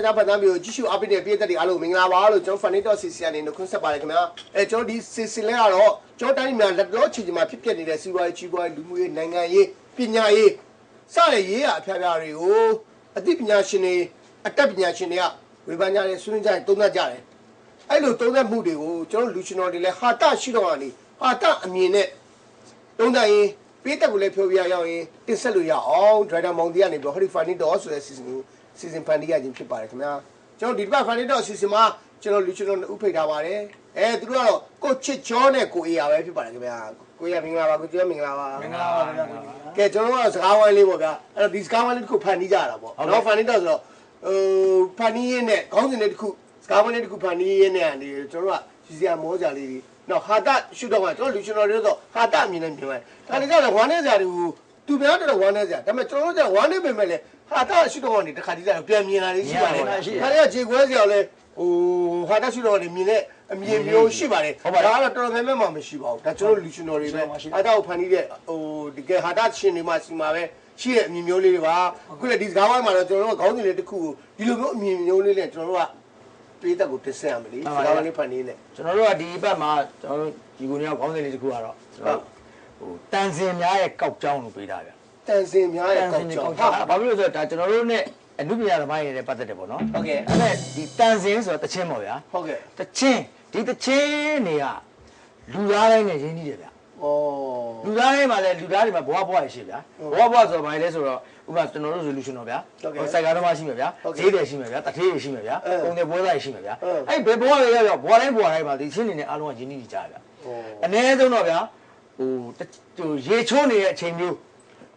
စကြားဖတ်သားမျိုးကြီးရှုအပိတဲ့ပြည်သက်တွေအားလုံးမင်္ဂလာပါလို့ကျွန်တော် Funny Dot CC အနေနဲ့ခွန်းဆက်ပါတယ်ခင်ဗျာအဲကျွန်တော်ဒီ CC လဲကတော့ကျွန်တော်တိုင်းမြန်မာလက်တော်ချီချီမှာဖြစ်ပျက်နေတဲ့စီးပွားရေးကြီးပွားရေးလူမှုရေးနိုင်ငံရေးပညာရေးစတဲ့ရေးရအဖျားဖျားတွေကိုအသိပညာရှင်တွေအတတ်ပညာရှင်တွေကဝေဖန်ကြတယ်ဆွေးနွေးကြတယ်သုံးသပ်ကြတယ်အဲ့လိုသုံးသပ်မှုတွေကိုကျွန်တော်လူရှင်တော်တွေလည်းဟာတရှိတော့ကနေဟာတအမြင်နဲ့သုံးသပ်ရင်ပေးတက်ကိုလည်းဖြောပြရအောင်ရင်တင်ဆက်လို့ရအောင် Driver မောင်တီကနေပြီး Harry Funny Dot ဆိုတဲ့ season ကို စီစဉ်ဖန်တီးရခြင်းဖြစ်ပါတယ်ခင်ဗျာကျွန်တော်ဒီတစ်ပတ်ဖန်တီးတော့အစီအစဉ်မှာကျွန်တော်လူကျွန်တော်ဥဖိတ်ထားပါတယ်အဲသူတို့ကတော့ကိုချစ်ချောနဲ့ကိုအေးရပဲဖြစ်ပါတယ်ခင်ဗျာကိုရမင်္ဂလာပါကိုကျော်မင်္ဂလာပါမင်္ဂလာပါခင်ဗျာကဲကျွန်တော်တို့ကစကားဝိုင်းလေးပေါ့ဗျာအဲ့တော့ဒီစကားဝိုင်းလေးတစ်ခုဖန်တီးကြတာပေါ့နော်ဖန်တီးတော့ဆိုတော့ဟိုဖန်တီးရင်းနဲ့ခေါင်းစဉ်လေးတစ်ခုစကားဝိုင်းလေးတစ်ခုဖန်တီးရင်းနဲ့ကနေကျွန်တော်တို့ကစီစီမောကြလေးတွေနော်ဟာတရှုတော့ကကျွန်တော်လူကျွန်တော်တွေဆိုဟာတအမြင်နဲ့မြင်လိုက်ဒါလည်းကြတော့ဝမ်းနေစရာတွေကို သူများတော့ဝမ်းနေစရာဒါပေမဲ့ကျွန်တော်တို့ကဝမ်းနေပေမဲ့လည်းဟာတရှုတော့ကနေတခါတည်းကျတော့ပြန်မြင်လာလေးရှိပါတယ်ဒါလည်းခြေခွဲစရာလည်းဟိုဟာတရှုတော့ကနေမြင်တဲ့အမြင်မျိုးရှိပါတယ်ဒါကတော့တော်တော်များများမှမရှိပါဘူးဒါကျွန်တော်လူကျွန်တော်တွေပဲဟာတကိုဖန်တီးတဲ့ဟိုဒီကဟာတရှင်တွေမှစီမှာပဲရှိတဲ့အမြင်မျိုးလေးတွေပါအခုလည်းဒီစကားဝိုင်းမှာတော့ကျွန်တော်တို့ခေါင်းစဉ်လေးတစ်ခုကိုဒီလိုမျိုးအမြင်မျိုးလေးနဲ့ကျွန်တော်တို့ကပေးသက်ကိုတစ်ဆက်ရမလို့စကားဝိုင်းလေးဖန်တီးနေကျွန်တော်တို့ကဒီဘက်မှာကျွန်တော်တို့ဒီကိုနေရောက်ခေါင်းစဉ်လေးတစ်ခုကတော့ကျွန်တော် ဟိုတန်စင်များရဲ့ကောက်ကြောင်းလို့ပေးတာဗျတန်စင်များရဲ့ကောက်ကြောင်ဟာဘာဖြစ်လို့လဲဆိုတော့ဒါကျွန်တော်တို့ ਨੇ အနုပညာသမားတွေနဲ့ပတ်သက်တယ်ပေါ့နော်ဟုတ်ကဲ့အဲ့ဒါဒီတန်စင်ဆိုတော့တချင်းပေါ့ဗျာဟုတ်ကဲ့တချင်းဒီတချင်းတွေကလူသားတိုင်းနဲ့ရင်းနှီးတယ်ဗျဩလူသားတိုင်းမှာလည်းလူသားတွေမှာဘဝဘဝရရှိဗျာဘဝဘဝဆိုတော့ဘာလဲဆိုတော့ဥပမာကျွန်တော်တို့ solution တော့ဗျာစိုက်ကားတော့မှရှိမှာဗျာဈေးတယ်ရှိမှာဗျာတထေးတွေရှိမှာဗျာပုံတွေပွဲသားတွေရှိမှာဗျာအဲ့ဘယ်ဘဝတွေရောက်ရောက်ဘဝတိုင်းဘဝတိုင်းမှာဒီချင်းနေနဲ့အားလုံးကရင်းနှီးနေကြဗျာအနည်းဆုံးတော့ဗျာ ဟိုတဟိုရေချိုးနေတဲ့အချိန်မျိုး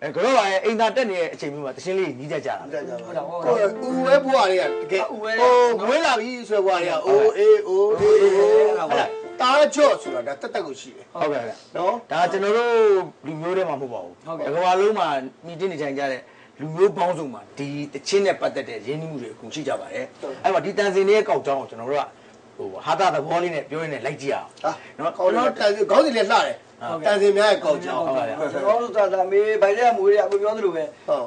အဲကတော့ပါရဲ့အိမ်သာတက်နေတဲ့အချိန်မျိုးမှာတရှင်းလေးညီးတတ်ကြတာဟုတ်တာဟုတ်တာဦးဝဲဘွားတွေကတကယ်ဟိုမွေးလာပြီဆိုဘွားတွေကအိုးအေးအိုးအေးအိုးဟုတ်လားတားကြော့ဆိုတာဒါတက်တက်ကိုရှိတယ်ဟုတ်ကဲ့ဗျာနော်ဒါကျွန်တော်တို့လူမျိုးတွေမှာမဟုတ်ပါဘူးတကဘာလုံးမှာမိတင်းနေထိုင်ကြတဲ့လူမျိုးပေါင်းစုံမှာဒီတချင်းနဲ့ပတ်သက်တဲ့ရင်းနှီးမှုတွေအခုရှိကြပါတယ်အဲ့မှာဒီတန်စင်လေးရဲ့ကောက်ကြောင်းကိုကျွန်တော်တို့ကဟိုဟာတာသဘောလေးနဲ့ပြောရင်းနဲ့လိုက်ကြည့်အောင်ဟာနော်ကောင်းတော့တန်စင်ခေါင်းစဉ်လေးလှတယ် တန်စင်များရဲ့ကောက်ကြောင်ဟုတ်ပါဗျာကျွန်တော်တို့သာသာမေးဗိုက်တဲ့မွေးတွေကအခုပြောသလိုပဲ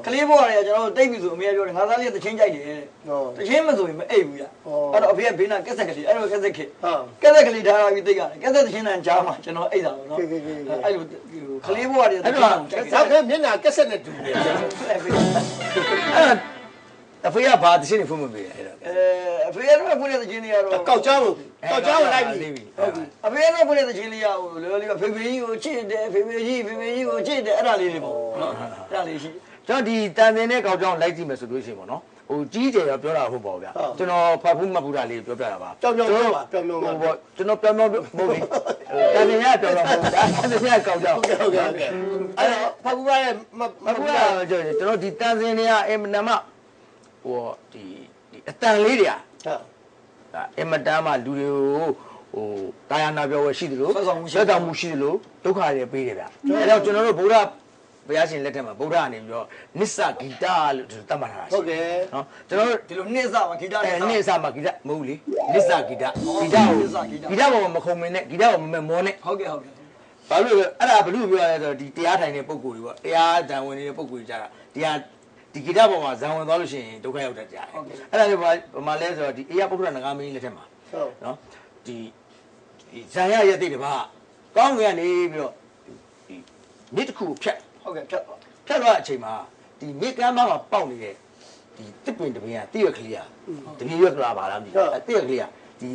ကလေးဘွားတွေကကျွန်တော်တို့တိတ်ပြီဆိုအမေကပြောတယ်ငါသားလေးတချင်းကြိုက်တယ်တဲ့ဟုတ်တချင်းမဆိုရင်မအိပ်ဘူးရအဲ့တော့အဖေကဘေးနာကက်ဆက်ကလေးအဲ့တော့ကက်ဆက်ခေဟာကက်ဆက်ကလေးထားပြီးသိရတယ်ကက်ဆက်တချင်းတန်ကြားမှာကျွန်တော်အိပ်တာပေါ့နော်အဲ့လိုကလေးဘွားတွေတချင်းအောင်ကြိုက်ဆောက်ကမျက်နှာကက်ဆက်နဲ့တူတယ်တယ်အဲ့အဖေကဘာတချင်းနေဖွင့်မပေးရအဲ့တော့အဲ အဖေကတော့ဖွင့်တဲ့တချင်းလေးကတော့ကောက်ကြောင်ကောက်ကြောင်လိုက်ပြီဟုတ်ပြီအဖေကတော့ဖွင့်တဲ့တချင်းလေးကဟိုလောလောလေးကဖေဖေကြီးကိုချစ်တယ်ဖေဖေကြီးဖေဖေကြီးကိုချစ်တယ်အဲ့ဒါလေးတွေပေါ့နော်အဲ့ဒါလေးရှိကျွန်တော်ဒီတန်တင်တဲ့ကောက်ကြောင်းလိုက်ကြည့်မယ်ဆိုလို့ရှိရင်ပေါ့နော်ဟိုကြီးကျယ်ရောပြောတာဟုတ်ပါဘူးဗျာကျွန်တော်ဖတ်ဖို့မှတ်ဖို့တာလေးပြောပြတာပါကြောင်ကြောင်ပြောပါပြောင်ပြောင်ဟိုပါပေါ့ကျွန်တော်ပြောင်းပြောင်းမဟုတ်ဘူးတန်တင်ရပြောင်းပြောင်းမဟုတ်ဘူးဒါတန်တင်ရကောက်ကြောင်းဟုတ်ကဲ့ဟုတ်ကဲ့ဟုတ်ကဲ့အဲ့တော့ဖကူပါရဲ့မမဟုတ်ဘူးကျွန်တော်ဒီတန်တင်တွေကအင်မတန်မှဟိုဒီဒီအတန်လေးတွေอ่ะဟာ အင်မတန်မှလူတွေကိုဟိုတာယာနာပြောဝယ်ရှိတယ်လို့ဆွဲဆောင်မှုရှိဆွဲဆောင်မှုရှိတယ်လို့ဒုက္ခတွေပေးတယ်ဗျအဲတော့ကျွန်တော်တို့ဗုဒ္ဓဘုရားရှင်လက်ထက်မှာဗုဒ္ဓအနေပြီးတော့နစ္စဂီတာလို့သတ်မှတ်ထားတာဟုတ်ကဲ့နော်ကျွန်တော်တို့ဒီလိုနှစ်စားမှာဂီတအဲနဲ့နေ့အစားမှာဂီတမဟုတ်ဘူးလေနစ္စဂီတဂီတကိုနစ္စဂီတဂီတပေါ်မှာမခုံမင်းနဲ့ဂီတပေါ်မှာမမောနဲ့ဟုတ်ကဲ့ဟုတ်ကဲ့ဘာလို့လဲအဲ့ဒါဘလို့ပြောရလဲဆိုတော့ဒီတရားထိုင်တဲ့ပုံကိုယ်တွေပေါ့တရားဇံဝင်နေတဲ့ပုံကိုယ်တွေကြတာတရား ဒီဂီတပေါ်မှာဇံဝင်သွားလို့ရှိရင်ဒုက္ခရောက်တတ်ကြတယ်အဲ့ဒါလေးဘာဘာမှလဲဆိုတော့ဒီအေယပုတ္တရနဂါမင်းလက်ထက်မှာ ဟုတ် နော်ဒီဒီဇံရရတဲ့တပါကောင်းကင်ကနေပြီးတော့ဒီမြစ်တစ်ခုကိုဖြတ် ဟုတ်ကဲ့ဖြတ်ပါ ဖြတ်သွားတဲ့အချိန်မှာဒီမြစ်ကမ်းမမှာပေါက်နေတဲ့ဒီတစ်ပင်တစ်ပင်ကတိရွက်ကလေးอ่ะတပြေရွက်ကလာပါလားမသိဘူးအဲတိရွက်ကလေးอ่ะဒီ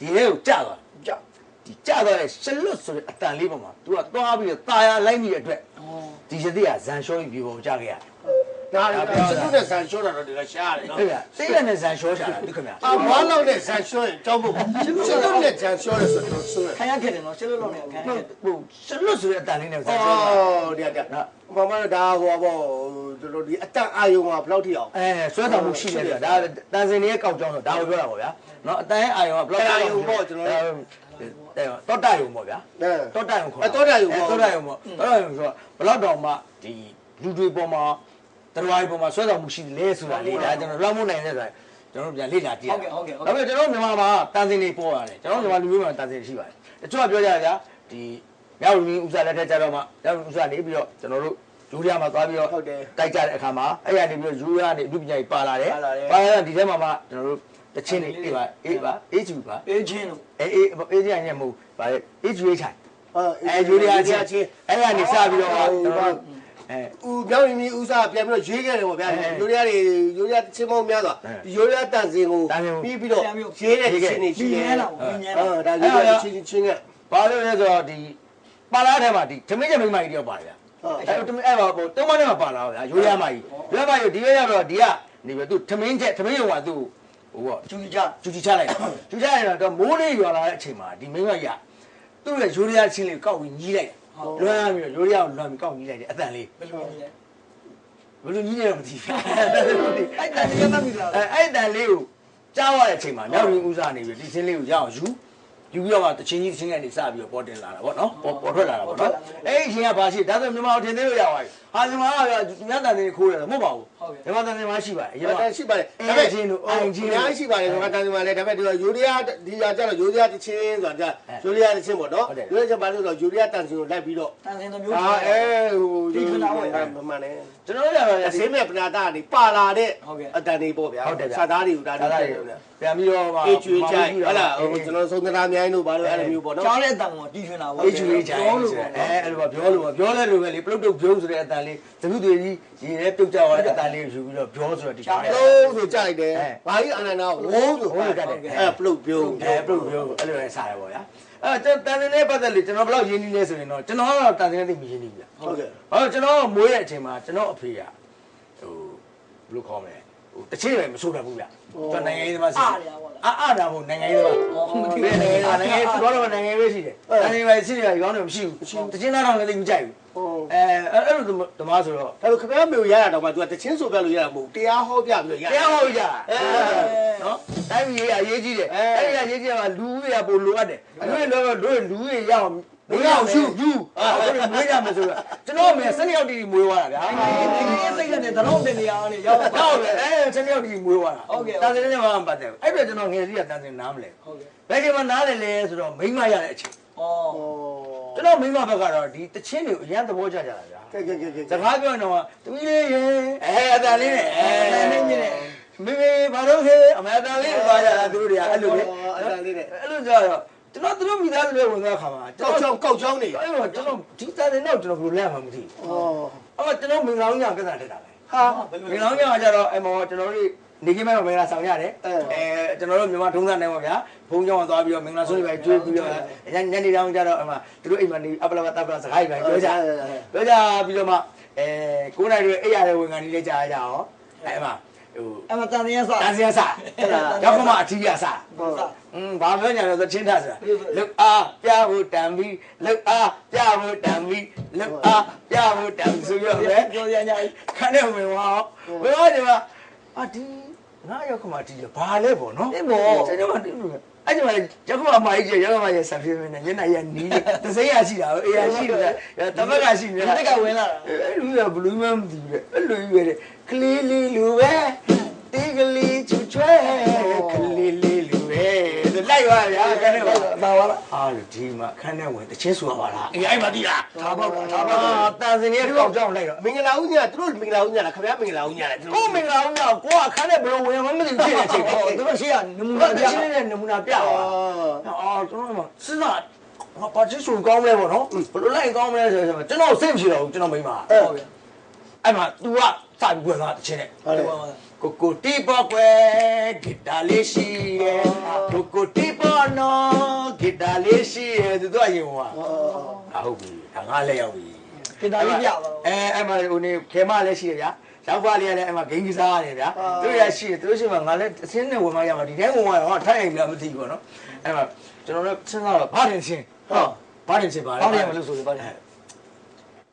ရေထဲကိုကျသွား ကြ ဒီကျသွားတဲ့ရှလွတ်ဆိုတဲ့အတန်လေးပေါ်မှာ तू ကသွားပြီးတော့ตาရလိုက်နေတဲ့အတွက်ဒီရသေးကဇန်ရှောကြီးပြေပေါ်ကြခဲ့ရတယ် ဒါလည်းစတုနဲ့ဆန်ရှောတာတော့ဒီကရှားတယ်နော်ဟုတ်ကဲ့သိရနဲ့ဇန်ရှောချတာဒုက္ခများအမွားလောက်နဲ့ဆန်ရှောရင်ကြောက်ဖို့စတုနဲ့ဆန်ရှောတယ်ဆိုတော့ဆိုရခံရခဲ့တယ်နော်ရှင်းလို့လို့နေခံရခဲ့တယ်ဟိုရှလွတ်ဆိုတဲ့အတန်လေးနဲ့ဇန်အောရှောတာ်ဒီကဘာမှဒါဟိုဘောတို့ဒီအတန်အာယုံကဘယ်လောက်ထိအောင်အဲဆွဲတော်မှုရှိတယ်ဗျာဒါတန်စင်တွေရဲ့ကောက်ကြောင်းဆိုဒါကိုပြောတာပေါ့ဗျာနော်အတန်ရဲ့အာယုံကဘယ်လောက်အဲတော့တယုံပေါ့ဗျာအဲတော့တယုံခေါ်အဲတော့တယုံပေါ့တော့တယုံပေါ့တော့တယုံဆိုတော့ဘယ်လောက်တောင်မှဒီလူတွေပေါ်မှာ တရားတွေပေါ်မှာဆွဲတော်မှုရှိတယ်လေဆိုတာလေဒါကျွန်တော်လွှမ်းမိုးနိုင်တဲ့ဆိုတာကျွန်တော်ပြန်လေ့လာကြည့်ရဒါပေမဲ့ကျွန်တော်မြန်မာမှာတန်စင်တွေပေါ်ရတယ်ကျွန်တော်မြန်မာလူမျိုးမှာတန်စင်ရှိပါတယ်တချို့ကပြောကြဗျာဒီမြောက်လူမျိုးဥစားလက်ထက်ကြတော့မှမြောက်လူဥစားနေပြီးတော့ကျွန်တော်တို့ယူရီးယားမှာသွားပြီးတော့ဟုတ်တယ်တိုက်ကြတဲ့အခါမှာအဲ့ရနေပြီးတော့ယူရီးယားနေအမှုပညာကြီးပါလာတယ်ပါလာတယ်ပါလာတဲ့ဒီထဲမှာမှကျွန်တော်တို့တချင်းတွေအေးပါအေးပါအေးချူပါအေးချင်းတို့အေးအေးအေးကြညက်မဟုတ်ပါလေအေးချူအေးချိုင်ဟာအဲယူရီးယားချင်းအဲ့ရနေစပြီးတော့ကျွန်တော်တို့ အဲဦးပြောင်းရင်ဦးစားပြန်ပြီးတော့ရွေးခဲ့တယ်ပေါ့ဗျာအဲယူရီးယားတွေယူရီးယားချင်းမောင်းများစွာအဲဒီယူရီးယားတန်စင်ကိုတန်စင်ကိုပြီးပြီးတော့ရွေးတဲ့ချင်းတွေရှိပြီးတယ်ရဲလာပြီးရဲလာအာဒါယူရီးယားချင်းချင်းကဘာလို့လဲဆိုတော့ဒီပါလာတဲ့မှာဒီသမင်းချက်မိန်းမကြီးတယောက်ပါတယ်ဗျာဟုတ်အဲ့တော့အဲ့ပါပေါ့တုံးမနဲ့မှာပါလာဗျာရိုးရမကြီးရိုးရမကြီးဒီဘက်ရောက်တော့ဒီကနေပြီးသူသမင်းချက်သမင်းရုံကသူ့ဟိုပေါ့ကျူကြကျူချီချလိုက်တာကျူချလိုက်တော့မိုးလေးရွာလာတဲ့အချိန်မှာဒီမိန်းမကြီးကသူ့ရဲ့ရိုးရချင်းလေးကောက်ပြီးညီးလိုက် လွမ်းပြီးတော့ရိုးရကိုလွမ်းပြီးကောက်ညီးလိုက်တယ်အတန်လေးဘယ်လိုလဲဘယ်လိုညီးနေတော့မသိဘူးအဲ့တန်ရမ်းမိလားအဲအဲ့တန်လေးကိုကြားရတဲ့အချိန်မှာမြောက်ရင်းဦးစားနေပြီးဒီချင်းလေးကိုရအောင်ယူယူပြီးတော့မှတချင်းကြီးချင်းကနေစပြီးတော့ပေါ်တင်လာတာဗောနော်ပေါ်ပေါ်ထွက်လာတာဗောနော်အဲ့ဒီချင်းကဘာရှိဒါဆိုမြန်မာကိုထင်သေးလို့ရသွားပြီ ဟာမြန်မာကသူများတန်လေးခိုးရတယ်မဟုတ်ပါဘူးမြန်မာတန်လေးမရှိပါဘူးအရင်အဲ့ကဒါရှိပါတယ်အဲ့ဒါချင်းတို့အိုင်ချင်းတို့အများကြီးရှိပါတယ်ကျွန်တော်တန်စင်မှာလည်းဒါပေမဲ့ဒီယူရီးယားဒီကကျတော့ယူရီးယားတချင်းဆိုတာကျယူရီးယားတချင်းပေါ့နော်ဟုတ်တယ်ယူရီးယားချင်းပါလို့ဆိုတော့ယူရီးယားတန်စင်ကိုလိုက်ပြီးတော့တန်စင်တို့မျိုးအာအဲဟိုဒီခဏပေါ့မမှန်နဲ့ကျွန်တော်တို့ကတော့အစင်းမဲ့ပနာတာနေပါလာတဲ့ဟုတ်ကဲ့အတန်တွေပေါ့ဗျာဟုတ်တယ်ဗျာစာသားတွေကိုဒါဒါတွေသားတွေပြန်ပြီးတော့အေးကျွေးချိုက်ဟလာဟိုကျွန်တော်သုံးသနာမြိုင်းတို့ဘာလို့အဲ့လိုမျိုးပေါ့နော်ကြောင်းတဲ့အတန်ကိုတီးထွင်တာပေါ့အေးချူလေးချိုင်ပြောလို့အဲပေါ့အဲ့လိုပါပြောလို့ပါပြောလဲလို့ပဲလေပလုတ်တုတ်ပြုံးဆိုတဲ့အတန်လေးသမှုတွေကြီးရေထဲပြုတ်ကြသွားတဲ့အတန်လေးကိုယူပြီးတော့ပြောဆိုတော့ဒီကြားလုံးဆိုကြိုက်တယ်အဲဘာကြီးအနန္ဒာဝုန်းဆိုဝုန်းဆိုတတ်တယ်အဲပလုတ်ပြုံးအဲပလုတ်ပြုံးအဲ့လိုလဲစားရပါဗျာအဲတန်တန်နဲ့ပတ်သက်လို့ကျွန်တော်ဘယ်လောက်ရင်းနှီးလဲဆိုရင်တော့ကျွန်တော်ကတော့တန်တဲ့သိမရင်းနှီးဘူးဗျာဟုတ်ကဲ့ဟောကျွန်တော်မွေးတဲ့အချိန်မှာကျွန်တော်အဖေကဟိုဘယ်လိုခေါ်မလဲဟိုတချင်းပဲမဆိုးတတ်ဘူးဗျကျွန်တော်နိုင်ငံရေးသမားစီအားရပါလားအာအာတာမဟုတ်နိုင်ငံရေးသမားမသိဒီဘူး နိုင်ငံအာနိုင်ငံရေးသူတော်တော်နိုင်ငံရေးပဲရှိတယ်နိုင်ငံရေးပဲရှိတယ်ရောင်းတယ်မရှိဘူးတချင်းသားတော့လည်းသိမကြိုက်ဘူးဟိုအဲအဲ့လိုဓမ္မဆိုတော့ဒါပေမဲ့ခင်ဗျားမျိုးရတာတော့မှ तू ကတချင်းဆိုပြလို့ရတာမဟုတ်တရားဟောပြပြီးတော့ရတရားဟောကြအဲနော်တိုင်းပြည်ရေးအရေးကြီးတယ်အဲ့ဒီအရေးကြီးတာကလူဦးရေပိုလိုအပ်တယ်လူတွေတော့တို့လူတွေရအောင် မွေးအောင်ရှုယူအဲ့ဒါမွေးကြမယ်ဆိုတော့ကျွန်တော်အမေဆက်ရောက်တီမွေးသွားတာဗျာနိုင်ငံရေးစိတ်ကနေသလုံးတင်နေရအောင်လေရောက်ပါဟုတ်တယ်အဲဆက်ရောက်တီမွေးသွားတာဟုတ်ကဲ့တန်စင်နဲ့မှမပတ်တယ်အဲ့ဒါကျွန်တော်ငယ်စီကတန်စင်နားမလဲဟုတ်ကဲ့ဘယ်ချိန်မှနားလဲလဲဆိုတော့မိမရတဲ့အချိန်ဩကျွန်တော်မိမဘက်ကတော့ဒီတချင်းတွေကိုအရန်သဘောကျကြတာဗျာကဲကဲကဲကဲစကားပြောရင်တော့တမီးလေးရေအဲအတန်လေးနဲ့အဲတန်နေနေတယ်မေမေဘာလို့ခဲအမေအတန်လေးသွားကြတာသူတို့တွေကအဲ့လိုလေအတန်လေးနဲ့အဲ့လိုကြတော့ ကျွန်တော်သူတို့မိသားစုတွေဝင်သွားခါမှာကောက်ချောင်းကောက်ချောင်းနေရအဲ့တော့ကျွန်တော်ဒီတန်တဲ့တော့ကျွန်တော်ဘယ်လိုလဲမှမသိဘူးဩအဲ့တော့ကျွန်တော်မင်္ဂလာညကစားတက်တာပဲဟာမင်္ဂလာညကကြတော့အဲ့မောကျွန်တော်တို့နေခင်းမဲ့မင်္ဂလာဆောင်ရတယ်အဲကျွန်တော်တို့မြန်မာထုံးစံနေပါဗျာဘုံကြောင်းသွားပြီးတော့မင်္ဂလာဆုံးတွေပဲကျွေးပြီးတော့ညနေတောင်ကြတော့အမသူတို့အိမ်မှာနေအပလဘတပ်ပလစကားကြီးပဲပြောကြပြောကြပြီးတော့မှအဲကိုးနိုင်တွေအိပ်ရတဲ့ဝင်ကန်ကြီးလေးကြားကြအောင်အဲ့မှာ ဟိုအမတန်ရမ်းစားတန်စရာစားရောက်ကမှအထီးရစားဟုတ်อืมဘာပြောညာလဲဆိုချင်းထားဆိုတာလုတ်အားပြဖို့တံပြီးလုတ်အားပြဖို့တံပြီးလုတ်အားပြဖို့တံဆိုရပဲပြောရညာခန်းထဲဝင်သွားဝင်သွားတယ်မှာအာဒီငါရောက်ကမှဒီဘာလဲပေါ့နော်ဒီဘောကျွန်တော်ဒီလို အဲ့ဒီမှာရောက်ကမှအမကြီးရောက်ကမှရဆံပြေနေညနေရနီးတစိမ့်ရရှိတာအေးရရှိတယ်တပတ်ကရှိနေဒီကဝင်လာတာအဲ့လူကဘလူးမမသိဘူးအဲ့လူကြီးပဲကလေးလေးလူပဲတီကလေးချွချွဲကလေးလေးလူပဲလိုက် ပါဗျာခန်းထဲမှာပါပါလားအားလို့ဒီမှာခန်းထဲဝင်တချင်းဆိုပါလားအေးအဲ့မှာဒီလားထားပေါက်တာထားအာပေါက်တာတန်စင်ရဲ့ကောက်ကြောင်းလိုက်တော့မင်္ဂလာဦးညသူတို့မင်္ဂလာဦးညလားခင်ဗျားမင်္ဂလာဦးညလားသူတို့ကိုမင်္ဂလာဦးညကိုကခန်းထဲဘယ်လိုဝင်မှမသိဖြစ်နေချိန်ဟောသူတို့ရှိရနမူဘနာယ်ပြချင်းနဲ့နမူနာပြပါအာကျွန်တော်ကစဉ်းစားဟာပါချစ်ဆိုကောင်းလဲပေါ့နော်ဘယ်လိုလိုက်ကောင်းမလဲဆိုတော့ကျွန်တော်စိတ်မရှိတော့ဘူးကျွန်တော်မိန်းမဟုတ်ကဲ့အဲ့မှာ तू ကစပြီးဝင်သွားတချင်းနဲ့ဟုတ်တယ် ကိုကိုတီပေါ်ကွယ်ဂီတာလေးရှိတယ်ကိုကိုတီပေါ်နော်ဂီတာလေးရှိတယ်သူတို့အရင်ဟိုဟာအဟုတ်ပြီဒါငါလည်းရောက်ပြီပြင်တာလေးပြပါတော့အဲအဲ့မှာဟိုနေခေမလည်းရှိတယ်ဗျာရောက်ပါလေးလည်းအဲ့မှာဂိမ်းကစားရတယ်ဗျာသူရရှိတယ်သူတို့ရှိမှငါလည်းအစင်းနဲ့ဝင်မရမှာဒီတိုင်းဝင်မှာဟောထိုင်ရင်လည်းမသိဘူးပေါ့နော်အဲ့မှာကျွန်တော်လည်းစဉ်းစားတော့ဘာတင်ချင်းဟုတ်ဘာတင်ချင်းပါလဲဟောတယ်မလို့ဆိုလို့ပါတယ်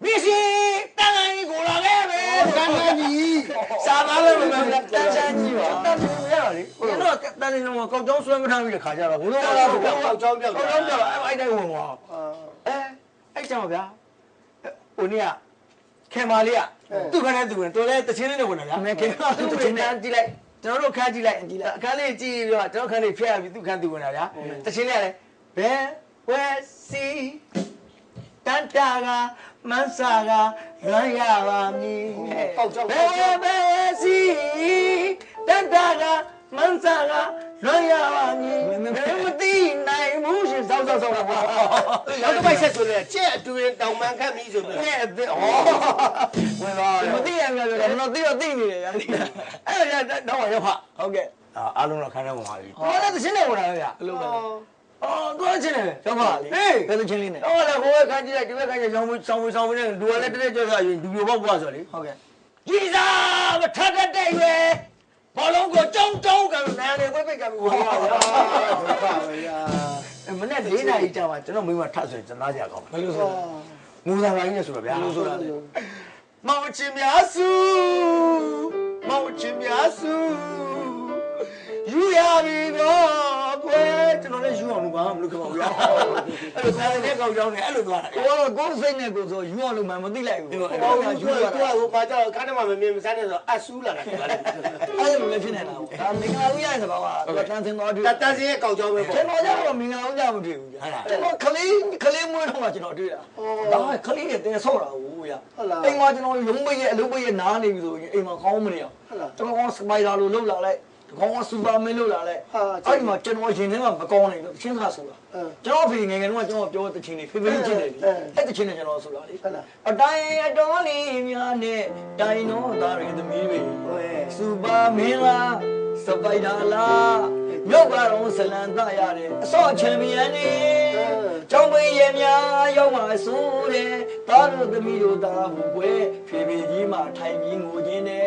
မစ္စည်းတန်တိုင်းကိုလာခဲ့ပဲကန်းကန်းကြီး စာသားလည်းမမှန်ဘူးတ န်ချမ်းကြီးပါတန်ချမ်းရပါလေကျွန်တော်တန်ချမ်းလုံးကောက်ကြောင်းဆွဲမထားပြီးတဲ့ခါကျတော့ဘုရားလာတော့ကောက်ချောင်းပြောက်ကောက်ကြောင်းပြောက်အဲ့တိုင်းဝင်သွားအဲအဲ့ကြောင်ဗျာဟိုနေ့ကခေမာလေးကသူ့ခနဲ့သူဝင်တော်လဲတချင်းလေးနဲ့ဝင်တာဗျာမဲခင်ဗျာသူ့တချင်းနဲ့ကြည့်လိုက်ကျွန်တော်တို့ခန်းကြည့်လိုက်အခန်းလေးကြည့်ပြီးတော့ကျွန်တော်ခန်းလေးဖျက်ရပြီးသူ့ခန်းသူဝင်တာဗျာတချင်းလေးကလည်းဘယ်ဝဲစီတ န်တာကမန်းစာကလွမ်းရပါမည်ဘယ်ဘယ်စီတန်တာကမန်းစာကလွမ်းရပါမည်ဘယ်မသိနိုင်ဘူးရှင်စောက်စောက်စောက်ပါနောက်တစ်ပိုက်ဆက်ဆိုလဲကြက်အတွင်းတောင်မှန်ခတ်ပြီးဆိုပြီးနဲ့အသေးဩဝင်ပါမသိရမြတ်ပြောတယ်ကျွန်တော်သိတော့သိနေတယ်ဗျာအဲ့ဒါတော့ရောက်ပါဟုတ်ကဲ့အားလုံးတော့ခန်းထဲဝင်ပါပြီဘာလဲသင်းနေဝင်လာဗျာအလုံးပဲ အော်တော့ချင်းနေရောက်ပါလေဟေးဘယ်လိုချင်းလေးနဲ့တော့လေဟိုဘက်ခန်းကြည့်လိုက်ဒီဘက်ခန်းကြည့်ရောင်းဆောင်ဆောင်ဆောင်နေလူကလည်းတက်တက်ကြောက်ဆိုရင်လူပြပေါက်ပွားဆိုလေဟုတ်ကဲ့ကြီးစားမထက်တဲ့တဲ့ရွယ်ဘောလုံးကိုကြောင်းကြောင်းကနာနေဝိပိတ်ကပြီးဝင်ပါဗျာပါဗျာမနေ့၄နာရီကြာမှကျွန်တော်မိမထဆိုရင်ကျွန်တော်ကြားကောင်းဘယ်လိုဆိုလဲငူစာပိုင်းနဲ့ဆိုတော့ဗျာဘယ်လိုဆိုတာလဲမောင်ချင်များစုမောင်ချင်များစုယူရပြီတော့ကွယ်ကျွန်တော် လည်းယူအောင်လုပ်ပါမလို့ခေါ်ဗျာအဲ့လိုစားတဲ့ကောက်ကြောင်းနဲ့အဲ့လိုသွားတာကိုကတော့ကိုယ်စိတ်နဲ့ကိုယ်ဆိုယူအောင်လုပ်မှမသိလိုက်ဘူးဟောယူရတော့ဟိုမှာကျတော့ခန်းထဲမှာမမြင်မစမ်းနေဆိုအဆူးလာတာကလည်းအဲ့လိုလည်းဖြစ်နေတာပေါ့ဒါမင်္ဂလာဦးရတဲ့ဘာကတန်းစင်သွားတွေ့တတန်းစင်းရဲ့ကောက်ကြောင်းပဲပေါ့ကျွန်တော်ကတော့မင်္ဂလာဦးကြမတွေ့ဘူးကြာကျွန်တော်ခလေးခလေးမွေးတော့မှကျွန်တော်တွေ့တာဒါခလေးရဲ့တဲဆော့တာဟုတ်ရအိမ်မှာကျွန်တော်ရုံးပိတ်ရဲ့အလုပ်ပိတ်ရဲ့နားနေပြီဆိုရင်အိမ်မှာကောင်းမနေအောင်ကျွန်တော်ကစပိုင်ဒါလိုလှုပ်လာလိုက် ကောင်းကစူပါမင်းလှုပ်လာလိုက်အဲ့ဒီမှာကျွန်တော်ရင်ထဲမှာမကောင်းနိုင်ဘူးချင်းခါဆိုတာကျွန်တော်ဖေငယ်ငယ်တုန်းကကျွန်တော်ပြောတဲ့ချင်းလေးဖေဖေချင်းတယ်လေအဲ့တဲ့ချင်းနဲ့ကျွန်တော်ဆိုတာလေအတိုင်းအတော်လေးများနဲ့တိုင်တော့သားရသမီးတွေစူပါမင်းလားစပိုင်ဒါလားမြုပ်ကတော့ဇလန်သားရတယ်အစောချန်ပီယံနေ ကျောင်းပင်ရဲ့များရောက်မှဆိုတယ်သားတို့သမီးတို့သားဘူးကွယ်ဖေဖေကြီးမှထိုင်ပြီးငိုခြင်းနဲ့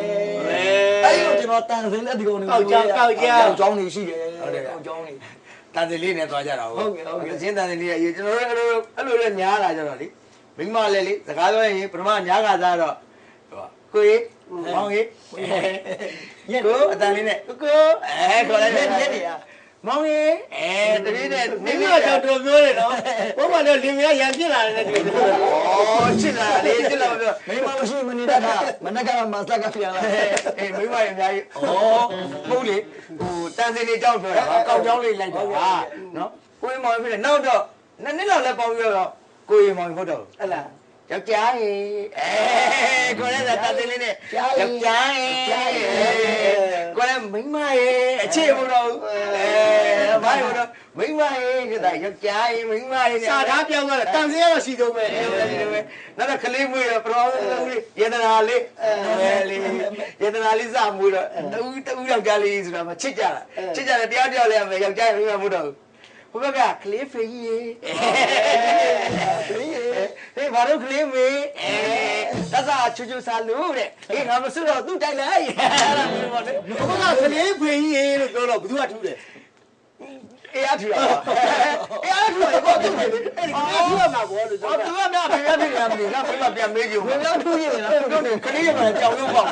အဲ့ဒီကျွန်တော်တန်စင်းတဲ့ဒီကောင်တွေကျောင်းနေရှိတယ်ကျောင်းနေတန်စင်လေးနဲ့သွားကြတာဟုတ်ကဲ့ဟုတ်ကဲ့စင်းတန်စင်လေးအရေးကျွန်တော်တို့အဲ့လိုအဲ့လိုလည်းညားလာကြတော့လေမိမလည်းလေစကားပြောရင်ပထမညားကစားတော့ဟိုကိုကြီးမောင်ကြီးကိုအတန်လေးနဲ့ကိုကိုအဲခေါ်လိုက်ညတယ်က်နေရ မောင်ကြီးအဲတပည့်နဲ့နေပြီးတော့ကျွန်တော်ပြောတယ်နော်ဘုမတော့လင်မယားရံပြစ်လာတယ်တွေ့တယ်ဩချစ်လာလေချစ်လာပြောမိမမရှိမနေတတ်တာမနက်ကမှစက်ကပြန်လာအေးမိမရဲ့အများကြီးဩဟုတ်လေဟိုတန်စင်လေးကြောက်ပြောတာကောက်ကြောင်းလေးလိုက်တာနော်ကိုကြီးမောင်ဖြစ်တယ်နောက်တော့နှစ်နှစ်လောက်လည်းပေါင်းပြီးတော့ကိုကြီးမောင်ဟုတ်တော့ဟဲ့လားယောက်ျားရေအဲကိုလည်းတာတင်လေးနဲ့ယောက်ျားရေကို လည်းမိန်းမရေအခြေမလို့အဲဘာလို့တော့မိန်းမရေကတည်းကယောက်ျားရေမိန်းမရေစာသားပြောင်းသွားတယ်တန်စင်းကတော့ရှိသေးမယ်နောက်တော့ကလေးမွေးတော့ပရောယေတနာလေးအဲလေးယေတနာလေးစမွေးတော့တူတူယောက်ျားလေးဆိုတာမချစ်ကြတာချစ်ကြတယ်တရားတရားလေးရမယ်ယောက်ျားရေမိန်းမမဟုတ်တော့ဘု ဘကကလေးဖေးကြီးရေဟေးဘာလို့ကလေးမေးအဲတသချူချူစာလို့တဲ့ဟေးငါမစွတော့သူ့တိုက်လိုက်အဲ့ဒါမျိုးပေါ့လေဘုမကကလေးဖေးကြီးလို့ပြောတော့ဘယ်သူကထူးတယ်အေးအထူရပါအေးအထူရပါတော့သူ့လေအဲ့ဒီကလေးထူးရမှာဘောလို့ဟောပြောတာသူကများဖေးရဖေးရမလို့ငါဖေးမပြန်မေးကြည့်ဘူးဘယ်လောက်ထူးရင်လားတို့ကလေးရမှာကြောင်ရုံးပေါ့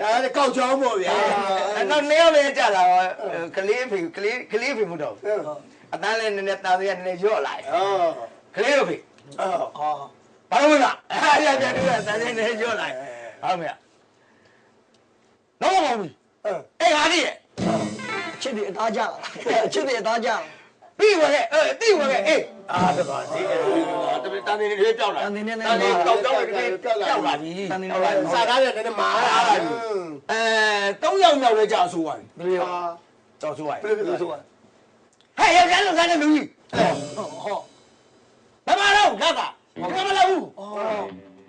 ဒါလည်းကောက်ချောင်းပေါ့ဗျာအဲ့တော့နေရောက်လည်းကြာလာတော့ကလေးဖေကလေးကလေးဖေမတော့အတန်းလည်းနည်းနည်းတာသေးရနည်းနည်းရော့လာအော်ကလေးတို့ဖေအော်ဟောဘာလို့လဲအဲ့ရပြန်တွေ့တာတန်းနေနည်းရော့လာဟုတ်မြတ်တော့ပါဘူးအဲ့ငါကြီးရဲ့ချစ်တယ်အသားကြလားချစ်တယ်အသားကြလားပြီးဝင်ခဲ့အဲတိဝင်ခဲ့အေး အာတော့ပါဒီတပည့်တန်းနေလေးပြောက်လာတန်းနေကောက်ကောက်လေးပြောက်လာပြီတန်နေတော့စာသားလည်းနည်းနည်းမာလာပြီအဲ၃ယောက်မြောက်လဲကြာဆိုသွားပြီဘယ်လိုဟာကြောက်ဆိုသွားပြီဘယ်လိုဆိုဆိုပါဟဲ့ယောက်ျားလုံးစားတဲ့လူကြီးဟောမမတော့ငါကငါမလာဘူး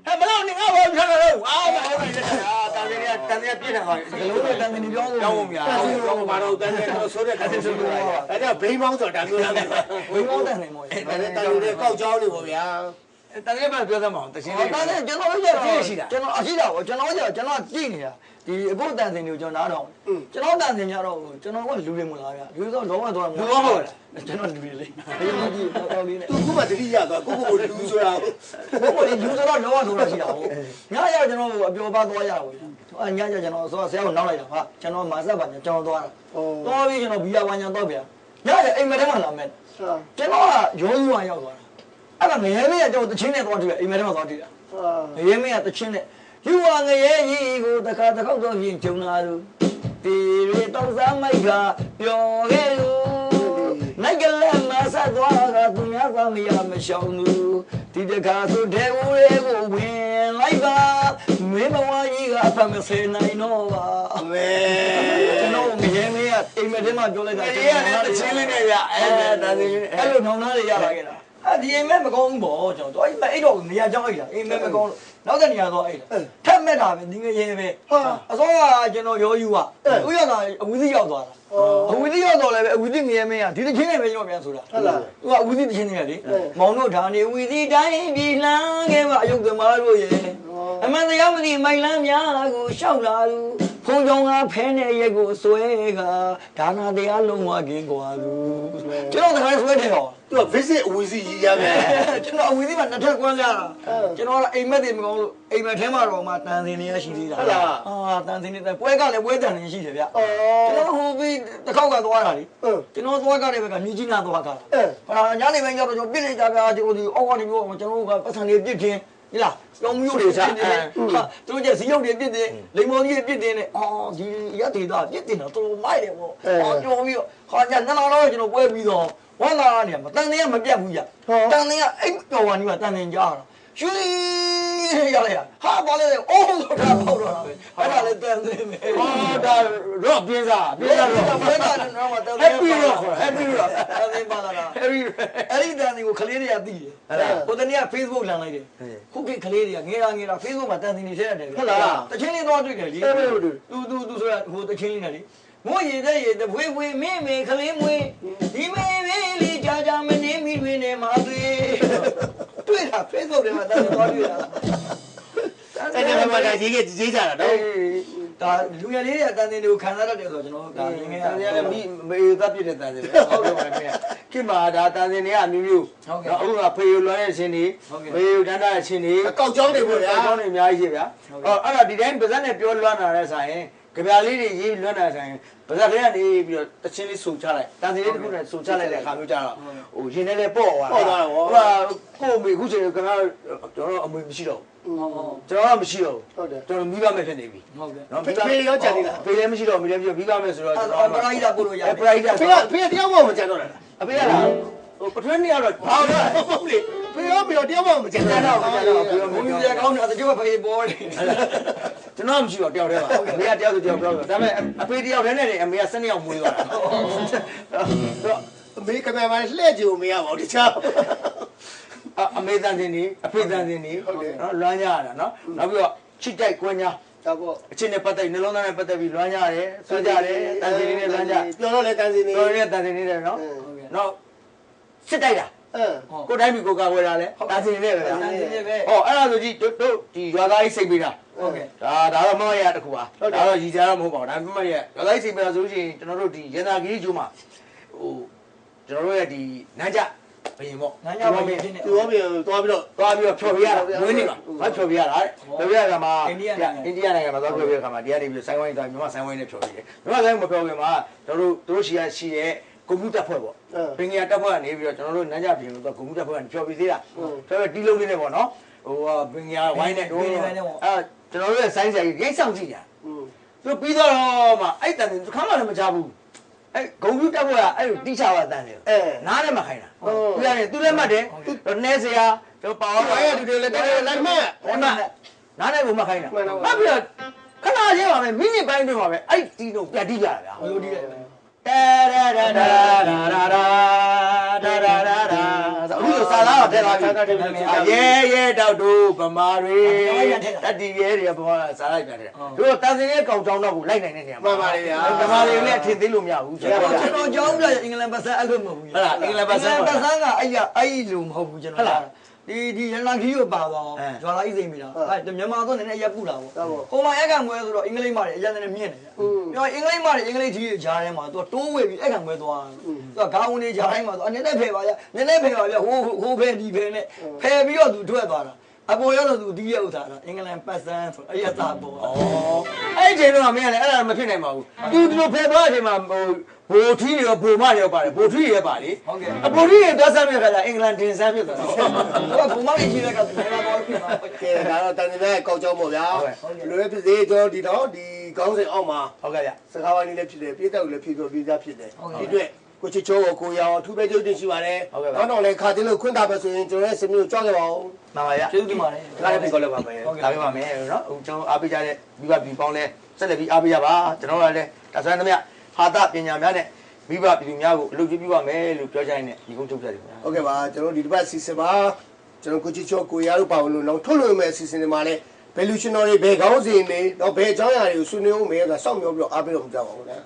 ဟဲ့မလို့နေငါဘာပြောလဲအာမဟုတ်ဘူးအာတန်နေရတန်နေရပြည့်တယ်ပါဒီလိုပဲတန်နေပြောလို့ကြောင်းဖို့များအဲ့ဒီတော့ဘာလို့တန်းနေတော့ဆိုတဲ့တန်းနေဆိုလို့အဲ့ဒါဘိန်းပေါင်းဆိုတာမျိုးလားဘယ်လိုတန်နေမို့အဲ့ဒါတန်းနေကောက်ချောင်းနေပေါ့ဗျာ တန်နေပဲပြောသမောင်တချင်းဟောလေးတန်နေကျွန်တော်ကြတော့ကျွန်တော်အရှိတာပေါ့ကျွန်တော်ကြတော့ကျွန်တော်ကြည့်နေတာဒီအခုတန်စင်တွေကိုကျွန်တော်နားထောင်ကျွန်တော်တန်စင်ကြတော့ကျွန်တော်ကလူတွေမလားဗျာလူဆိုတော့တော့ကျွန်တော်လူတွေလေဒီလိုကြည့်တော့လေးနဲ့သူကမှတတိယသွားကိုကိုကိုလူဆိုတာဘို့ဒီလူဆိုတော့တော့ဆိုတာရှိတာဟုတ်ညရကျွန်တော်အပျော်ပါသွားရဘူးအညကျကျွန်တော်ဆိုဆရာကနောက်လိုက်တာဟာကျွန်တော်မာဆက်ပါကျွန်တော်သွားတာသွားပြီးကျွန်တော်ဘီယာဝိုင်းညာတော့ဗျာညရအိမ်မထဲမှာလာမဲ့ကျွန်တော်ကရောယူဝိုင်းရောက်သွားတာ အဲ့ဒါငရဲမင်းကကျွန်တော်တချင်းနဲ့သွားတွေ့အိမ်မထဲမှာသွားတွေ့တာငရဲမင်းကတချင်းနဲ့ယူဝငရဲကြီးကိုတခါတစ်ခေါက်တော့ပြင်ဂျုံလာလို့ဒီရီတော့စားမိုက်ကပျော်ခဲ့လို့နိုင်ကလေးမဆက်သွားကသူများသာမရမရှောင်သူဒီတခါဆိုတဲ့ဦးလေးကိုဝင်လိုက်ပါမင်းဘဝကြီးကအဖတ်မဆယ်နိုင်တော့ပါမဲကျွန်တော်မရေမေးကအိမ်မက်ထဲမှာပြောလိုက်တာအေးရတယ်တချင်းလေးနဲ့ဗျအဲဒါစီလေးအဲ့လိုနှောင်းသားတွေရလာခဲ့တာ အဲ့ဒီအိမ်မက်မကောင်းဘူးပေါ့ကျွန်တော်အဲ့မအဲ့တော့နေရာကြောင်းအိတ်တာအိမ်မက်မကောင်းလို့နောက်တဲ့နေရာတော့အိတ်တာထက်မဲ့တာပဲဒီငရေပဲအစောကကျွန်တော်ရောယူอ่ะဥရတာအဝီးစီရောက်သွားတာအဝီးစီရောက်တော့လည်းပဲအဝီးစီငရေမင်းကဒီတစ်ချင်းနဲ့ပဲကျွန်တော်ပြန်ဆိုတာဟုတ်လားသူကအဝီးစီတစ်ချင်းနဲ့လေမောင်တို့ဒါနေဝီစီတိုင်းပြည်လှမ်းခဲ့ပါအယုတ်သမားတို့ရဲ့ အမှန်တရားမသိမိုင်လန်းများကိုရှောက်လာလူဖုံကြောင်ကဖဲတဲ့ရက်ကိုဆွဲကဒါနာတရားလုံးဝကင်းกว่าလူကျွန်တော်တခါဆွဲတယ်ဟော သူက visit အဝီစီကြီးရမယ် ကျွန်တော်အဝီစီမှာနှစ်ထပ်ကွမ်းကြတာကျွန်တော်ကအိမ်မက်တွေမကောင်းလို့အိမ်မက်ထဲမှာတော့မှတန်စင်နေရရှိသေးတာအာတန်စင်နေတဲ့ပွဲကလည်းပွဲတန်နေရှိတယ်ဗျ အော် ကျွန်တော်ဟိုပြီးတစ်ခေါက်ကသွားတာလေ အင်း ကျွန်တော်သွားကြတဲ့ဘက်ကမြကြီးနာသွားတာ အင်း ဟာညနေပိုင်းကျတော့ကျွန်တော်ပြစ်လိုက်ကြဗျာကျွန်တော်ဒီအောက်ကနေပြောကျွန်တော်ကပတ်စံလေးပြစ်ခြင်း ဒီလားကျောင်းမျိုးတွေပြစ်နေဟာသူတို့ကျစီရုပ်တွေပြစ်နေလိမ်မော်ကြီးပြစ်နေနဲ့အော်ဒီရက်ဒေတာပြစ်နေတာတော်တော်မိုက်တယ်ပေါ့အော်ကြော်ပြီးတော့ဟာညနှစ်လောက်တော့ကျွန်တော်ပွဲပြီးတော့ဝမ်းလာနေမှာတန်တင်ကမပြတ်ဘူးကြတန်တင်ကအိတ်တော်ဝါနီမှာတန်တင်ကြားတာရွှေ ရရဟာဘာလဲအိုးတော့ပေါက်တော့တာပဲအဲ့ဒါလည်းတန်တင်ပဲဟောဒါတော့ပြင်းစားပြင်းစားတော့ဘယ်ကတော့မှတန်တင် Happy rock Happy rock တန်တင်ပါလာတာ Happy အဲ့ဒီတန်တွေကိုကလေးတွေကသိတယ်ဟိုတနေ့က Facebook လမ်းလိုက်တယ်ခုခေတ်ကလေးတွေကငယ်တာငယ်တာ Facebook မှာတန်တင်နေထည့်ရတယ်တချင်းလေးတော့တွေ့တယ်လေသူသူသူဆိုတာဟိုတချင်းလေးနဲ့လေမို့ရည်တဲ့ရည်တဖွေးဖွေးမင်းမေကလေးမွေးဒီမေမေလေးကြာကြာမနေမိတွေနဲ့မာ တွေ့တွေ့တာ Facebook ထဲမှာတန်တင်တော့တွေ့တာအဲ့ဒီမှာဒါရေးခဲ့ရေးကြတာနော်ဒါလူငယ်လေးတွေကတန်တင်တွေကိုခံစားရတယ်ဆိုတော့ကျွန်တော်ဒါငယ်ငယ်တန်စင်ကမိမေသက်ပြည့်တဲ့တန်စင်ပဲဟုတ်တယ်ပါခင်ဗျခင်မှာဒါတန်စင်တွေကအမျိုးမျိုးအခုကဖေယူလွမ်းရဲ့ရှင်တွေဖေယူတန်းတာရဲ့ရှင်တွေအကောက်ကြောင်းတွေပေါ့ဗျာအကောင်းတွေအများကြီးရှိဗျာဟောအဲ့တော့ဒီတိုင်းပါဇက်နဲ့ပြောလွမ်းတာတဲ့ဆိုင် ကြပြာလေးတွေရေးလွမ်းတာဆိုင်ပါဇက်လေးကနေပြီးတော့တချင်းလေးဆူချလိုက်တန်စင်လေးတစ်ခုနဲ့ဆူချလိုက်တဲ့အခါမျိုးကြတော့ဟိုရင်ထဲလေးပေါ့သွားဟိုကိုအမေခုချိန်ကကျွန်တော်ကျွန်တော်အမေမရှိတော့ကျွန်တော်မရှိတော့ဟုတ်တယ်ကျွန်တော်မိဘမဲ့ဖြစ်နေပြီဟုတ်ကဲ့နော်ဖေဖေရောကြံနေလားဖေလည်းမရှိတော့မိလည်းမရှိတော့မိဘမဲ့ဆိုတော့ကျွန်တော်ပရိုက်တာကိုလို့ရအဲပရိုက်တာဖေကဖေကတယောက်မှမကြံတော့လားအဖေရလားဟိုပထွေးနေရတော့ဘာလို့လဲဟုတ်လေဖေရောဖေရောတယောက်မှမကြံတော့ကျွန်တော်ကျွန်တော်ဘုံကြီးကကောင်းတာတချို့ကဖေးပေါ်တယ် ကျွန်တော်မရှိတော့တယောက်တည်းပါအမေကတယောက်ဆိုတယောက်ပြောတော့ဒါပေမဲ့အဖေတယောက်တည်းနဲ့အမေက၁၂ယောက်မွေးသွားတာတော့အမေကမယ်မှာလှည့်ကြုံမရပါဘူးတခြားအမေတန်တင်နေအဖေတန်တင်နေနော်လွမ်းရတာနော်နောက်ပြီးတော့ချစ်တိုက်ကွင်းညာဒါပေါ့အချင်းနဲ့ပတ်သက်နှလုံးသားနဲ့ပတ်သက်ပြီးလွမ်းရတယ်ဆွကြတယ်တန်တင်နေလွမ်းကြပြောတော့လေတန်စင်နေတော်ရတန်တင်နေတယ်နော်နော်စစ်တိုက်တာ အင်းကိုတိုင်းပြည်ကိုကာကွယ်တာလဲတန်တင်နေပဲဗျာတန်တင်နေပဲဟောအဲ့ဒါဆိုကြည့်တို့တို့ဒီရွာသားကြီးစိတ်ပေးတာဟုတ်ကဲ့ဒါဒါတော့မမရတခုပါဒါတော့ရည်ကြတော့မဟုတ်ပါဘူးဒါမမရရွာသားကြီးစိတ်ပေးတာဆိုလို့ရှိရင်ကျွန်တော်တို့ဒီရန်သာကြီးကျိုးမှာဟိုကျွန်တော်တို့ရဲ့ဒီနန်းကြဘယင်ပေါ့ငန်းရပါမင်းဖြစ်နေသူရောပြန်သွားပြီးတော့သွားပြီးတော့ဖြော်ပြရတာဝင်းနေမှာမဖြော်ပြရတာဖြော်ပြရတာမှာအိန္ဒိယနိုင်ငံအိန္ဒိယနိုင်ငံမှာသွားဖြော်ပြရခါမှာဒီကနေပြီးဆိုင်းဝိုင်းသွားမြန်မာဆိုင်းဝိုင်းနဲ့ဖြော်ပြတယ်မြန်မာဆိုင်းမဖြော်ခင်မှာကျွန်တော်တို့တို့ရှိရရှိရဲ့ ကွန်ပျူတာဖွဲ့ပေါ့ပင်ကတက်ဖွဲ့ကနေပြီးတော့ကျွန်တော်တို့နန်းကြပြင်လို့တော့ကွန်ပျူတာဖွဲ့ကနေဖြော်ပြသေးတာဖြော်ပြတီးလုံးလေးနဲ့ပေါ့နော်ဟိုပင်ကဝိုင်းနဲ့အဲကျွန်တော်တို့ရဲ့ဆိုင်းဆရာကြီးရိတ်ဆောင်ကြည့်ကြอืมသူပြီးတော့မှအဲ့တန်တယ်ခါမှလည်းမချဘူးအဲ့ဂုံပြူတက်ဖွဲ့ကအဲ့လိုတိချပါတန်တယ်အဲနားလည်းမခိုင်းတာသူရတယ်သူလည်းမှတ်တယ်တော့နဲစရာတော့ပါဝါဘာရတူတယ်လေတက်လိုက်မှဟိုမှာနားနဲ့ဘုံမခိုင်းတာမှတ်ပြီးတော့ခဏချင်းပါပဲမိနစ်ပိုင်းတွင်ပါပဲအဲ့တီတော့ပြတ်တိကြတာဗျာဘလို့ဒီလဲ တာရာရာရာရာရာရာရာရာရာရာအခုစာသားတော့ထဲသွားပြီရဲရဲတောက်တို့ဗမာတွေတတိရဲတွေဗမာစာလိုက်ပြန်တယ်တို့တန်စင်ရဲ့ကောင်ကြောင်းတော့ကိုလိုက်နိုင်တဲ့နေရာမှန်ပါလေဗျာဗမာတွေလည်းအထင်သေးလို့မရဘူးကျွန်တော်ကျွန်တော်ကြောင်းပြအင်္ဂလန်ပတ်စံအဲ့လိုမဟုတ်ဘူးဟုတ်လားအင်္ဂလန်ပတ်စံပတ်စံကအဲ့ရအဲ့လိုမဟုတ်ဘူးကျွန်ဟုတ်တော်လား ဒီဒီရနာခီကိုပါသွားအောင်အဲဂျွာလာကြီးသိမိတာအဲ့မြန်မာတော့နည်းနည်းရက်ပူတာပေါ့ဟုတ်ပါဟိုမှာအဲ့ကံမွဲဆိုတော့အင်္ဂလိပ်မှာတွေအရင်ကမြင့်နေကြပြောအင်္ဂလိပ်မှာတွေအင်္ဂလိပ်ကြီးဂျားထဲမှာသူတိုးဝေပြီးအဲ့ကံမွဲသွားသူကခေါင်းဝင်နေဂျားတိုင်းမှာသူအနေနဲ့ဖယ်ပါဗျနည်းနည်းဖယ်ပါဗျဟိုဟိုဖယ်ဒီဖယ်နဲ့ဖယ်ပြီးတော့သူထွက်သွားတာအပေါ်ရတော့သူဒီရဲ့ဥစ္စာတော့အင်္ဂလန်ပတ်စံဆိုအရသာပေါ်ဩအဲ့ဒီချိန်တော့မင်းကလည်းအဲ့ဒါမဖြစ်နိုင်ပါဘူးသူဒီလိုဖယ်သွားတဲ့အချိန်မှာဟို ဘိုထီးတွေရောဘိုမတွေရောပါတယ်ဘိုထီးတွေရောပါလေဟုတ်ကဲ့အဘိုထီးတွေသွားစားမြတ်ခါကျအင်္ဂလန်တင်ဆန်းဖြစ်သွားတယ်ဟိုကဘုံမလေးကြီးတဲ့ကနေတာပေါ်ပြီပါကဲဒါတော့တန်စင်ရဲ့ကောက်ကြောင်းပေါ့ဗျာလူရဲ့ဖြစ်စေကျွန်တော်ဒီတော့ဒီကောင်းစဉ်အောက်မှာဟုတ်ကဲ့ဗျစကားဝိုင်းလေးလည်းဖြစ်တယ်ပြေးတောက်လည်းဖြစ်ပြီးပြေးသားဖြစ်တယ်ဒီအတွက်ကိုချစ်ချိုးကိုကိုရအောင်အထူးပဲကျေးဇူးတင်ရှိပါတယ်နောက်တော့လည်းခါတင်းလို့ခွင့်တာပဲဆိုရင်ကျွန်တော်ရဲ့စမျိုးကြောက်ခဲ့ပါဦးမှန်ပါဗျာကျေးဇူးတင်ပါတယ်ဒါလည်းဖိတ်ခေါ်လိုက်ပါမယ်ဒါပြပါမယ်နော်ဟိုကျွန်တော်အားပေးကြတဲ့မိဘပြည်ပေါင်းလဲဆက်လက်ပြီးအားပေးကြပါကျွန်တော်တို့လည်းဒါဆိုရင်သမ ्या ဟာတာပညာများနဲ့မိဘပြည်သူများကိုအလုပ်ကျွေးပြပါမယ်လို့ပြောကြရင်လည်းဒီကုန်းထုတ်ကြတယ်ခင်ဗျာဟုတ်ကဲ့ပါကျွန်တော်ဒီတစ်ပတ်စီစဉ်ပါကျွန်တော်ကိုချစ်ချိုးကိုရတို့ပါဝင်လို့တော့ထုတ်လို့မဲ့စီစဉ်တွေမှာလည်းဘယ်လူရှင်တော်တွေဘယ်ကောင်းစီနေတော့ဘယ်အကြောင်းအရာတွေကိုဆွေးနွေးအောင်မယ်ဆိုတာစောင့်မျှော်ပြီးတော့အားပေးတော့မကြပါဘူးဗျာ